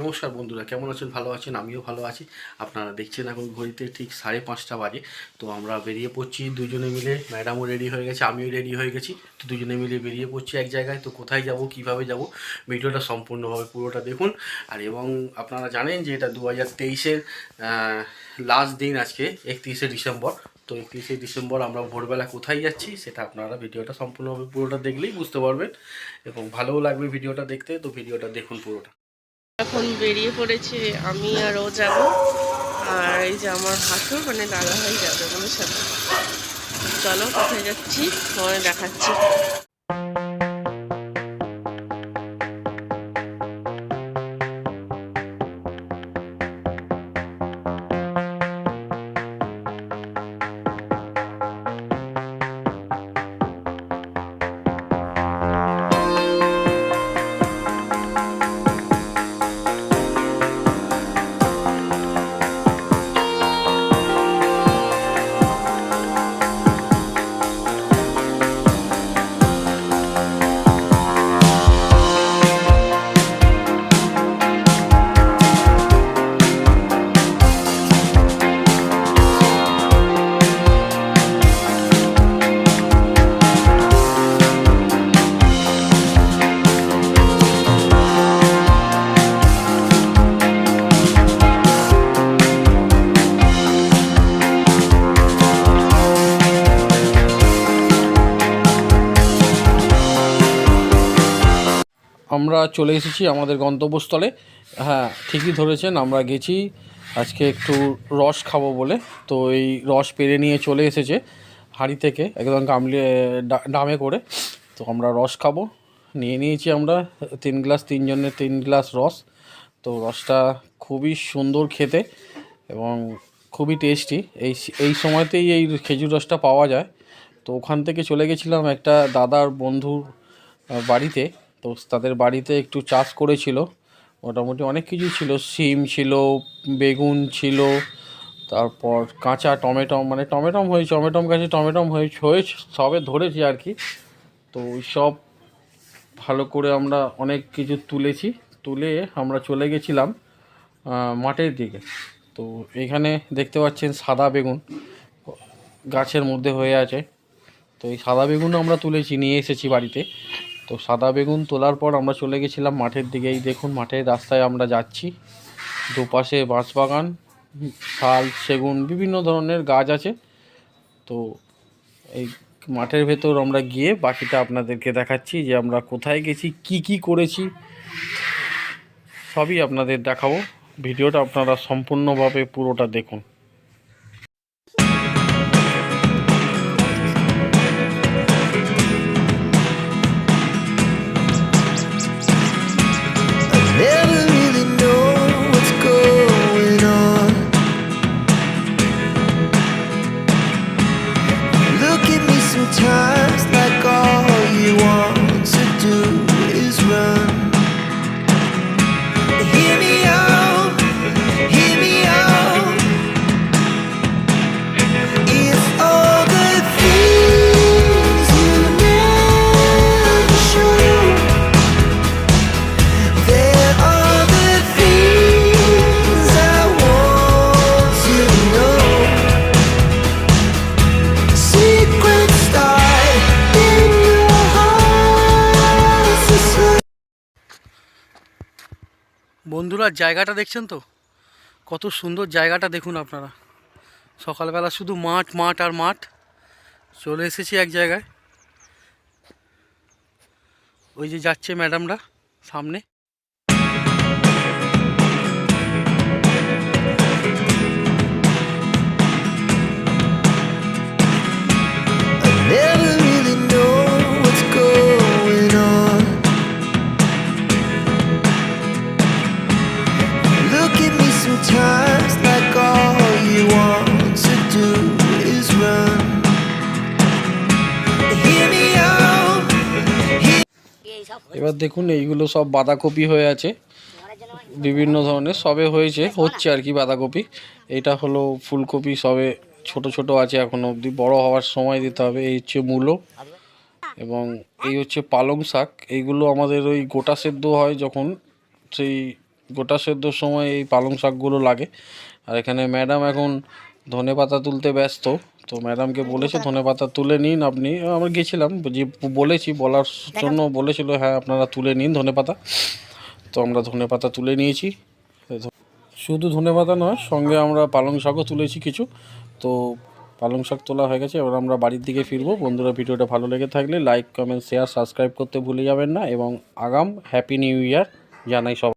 নমস্কার বন্ধুরা, কেমন আছেন? ভালো আছেন? আমিও ভালো আছি। আপনারা দেখছেন এখন ঘড়িতে ঠিক সাড়ে পাঁচটা বাজে। তো আমরা বেরিয়ে পড়ছি দুজনে মিলে। ম্যাডামও রেডি হয়ে গেছে, আমিও রেডি হয়ে গেছি। তো দুজনে মিলে বেরিয়ে পড়ছি এক জায়গায়। তো কোথায় যাব, কীভাবে যাব? ভিডিওটা সম্পূর্ণভাবে পুরোটা দেখুন। আর এবং আপনারা জানেন যে এটা দু হাজার তেইশের লাস্ট দিন আজকে, একত্রিশে ডিসেম্বর। তো একত্রিশে ডিসেম্বর আমরা ভোরবেলা কোথায় যাচ্ছি, সেটা আপনারা ভিডিওটা সম্পূর্ণভাবে পুরোটা দেখলেই বুঝতে পারবেন। এবং ভালোও লাগবে ভিডিওটা দেখতে। তো ভিডিওটা দেখুন পুরোটা। এখন বেরিয়ে পড়েছে আমি আর ও যাব। আর এই যে আমার হাসুর মানে দাদা ভাই যাবে ওগুলোর সাথে। চলো, কোথায় যাচ্ছি? তোমায় দেখাচ্ছি। আমরা চলে এসেছি আমাদের গন্তব্যস্থলে। হ্যাঁ ঠিকই ধরেছেন, আমরা গেছি। আজকে একটু রস খাব বলে। তো এই রস পেরে নিয়ে চলে এসেছে হাঁড়ি থেকে, একদম গামলি ডামে করে। তো আমরা রস খাব। নিয়ে নিয়েছি আমরা তিন গ্লাস, তিনজনের তিন গ্লাস রস। তো রসটা খুবই সুন্দর খেতে এবং খুবই টেস্টি। এই এই সময়তেই এই খেজুর রসটা পাওয়া যায়। তো ওখান থেকে চলে গেছিলাম একটা দাদার বন্ধুর বাড়িতে। তো তাদের বাড়িতে একটু চাষ করেছিল। মোটামুটি অনেক কিছু ছিল। সিম ছিল, বেগুন ছিল, তারপর কাঁচা টমেটম মানে টমেটম হয়েছে, টমেটম গাছে টমেটম হয়েছে হয়েছে, সবে ধরেছি আর কি। তো সব ভালো করে আমরা অনেক কিছু তুলেছি, তুলে আমরা চলে গেছিলাম মাঠের দিকে। তো এখানে দেখতে পাচ্ছেন সাদা বেগুন গাছের মধ্যে হয়ে আছে। তো এই সাদা বেগুন আমরা তুলেছি, নিয়ে এসেছি বাড়িতে। তো সাদা বেগুন তোলার পর আমরা চলে গেছিলাম মাঠের দিকে। এই দেখুন, মাঠের রাস্তায় আমরা যাচ্ছি। দুপাশে বাঁশবাগান, শাল, সেগুন, বিভিন্ন ধরনের গাছ আছে। তো এই মাঠের ভেতর আমরা গিয়ে বাকিটা আপনাদেরকে দেখাচ্ছি যে আমরা কোথায় গেছি, কি কি করেছি। সবই আপনাদের দেখাবো। ভিডিওটা আপনারা সম্পূর্ণভাবে পুরোটা দেখুন। বন্ধুরা, জায়গাটা দেখছেন তো? কত সুন্দর জায়গাটা দেখুন আপনারা। সকালবেলা শুধু মাঠ মাঠ আর মাঠ। চলে এসেছি এক জায়গায়। ওই যে যাচ্ছে ম্যাডামরা সামনে। এবার দেখুন, এইগুলো সব বাঁধাকপি হয়ে আছে। বিভিন্ন ধরনের সবে হয়েছে, হচ্ছে আর কি বাঁধাকপি। এটা হলো ফুলকপি সবে ছোট ছোট আছে, এখনও অবধি বড় হওয়ার সময় দিতে হবে। এই হচ্ছে মূলো এবং এই হচ্ছে পালং শাক। এইগুলো আমাদের ওই গোটা সেদ্ধ হয় যখন, সেই গোটা সেদ্ধর সময় এই পালং শাকগুলো লাগে। আর এখানে ম্যাডাম এখন ধনে পাতা তুলতে ব্যস্ত। তো ম্যাডামকে বলেছে ধনে পাতা তুলে নিন আপনি। আমরা গেছিলাম যে বলেছি বলার জন্য বলেছিল হ্যাঁ আপনারা তুলে নিন ধনে পাতা তো আমরা ধনে পাতা তুলে নিয়েছি। শুধু ধনে পাতা নয় সঙ্গে আমরা পালং শাকও তুলেছি কিছু। তো পালং শাক তোলা হয়ে গেছে এবার আমরা বাড়ির দিকে ফিরবো। বন্ধুরা ভিডিওটা ভালো লেগে থাকলে লাইক কমেন্ট শেয়ার সাবস্ক্রাইব করতে ভুলে যাবেন না। এবং আগাম হ্যাপি নিউ ইয়ার জানাই সব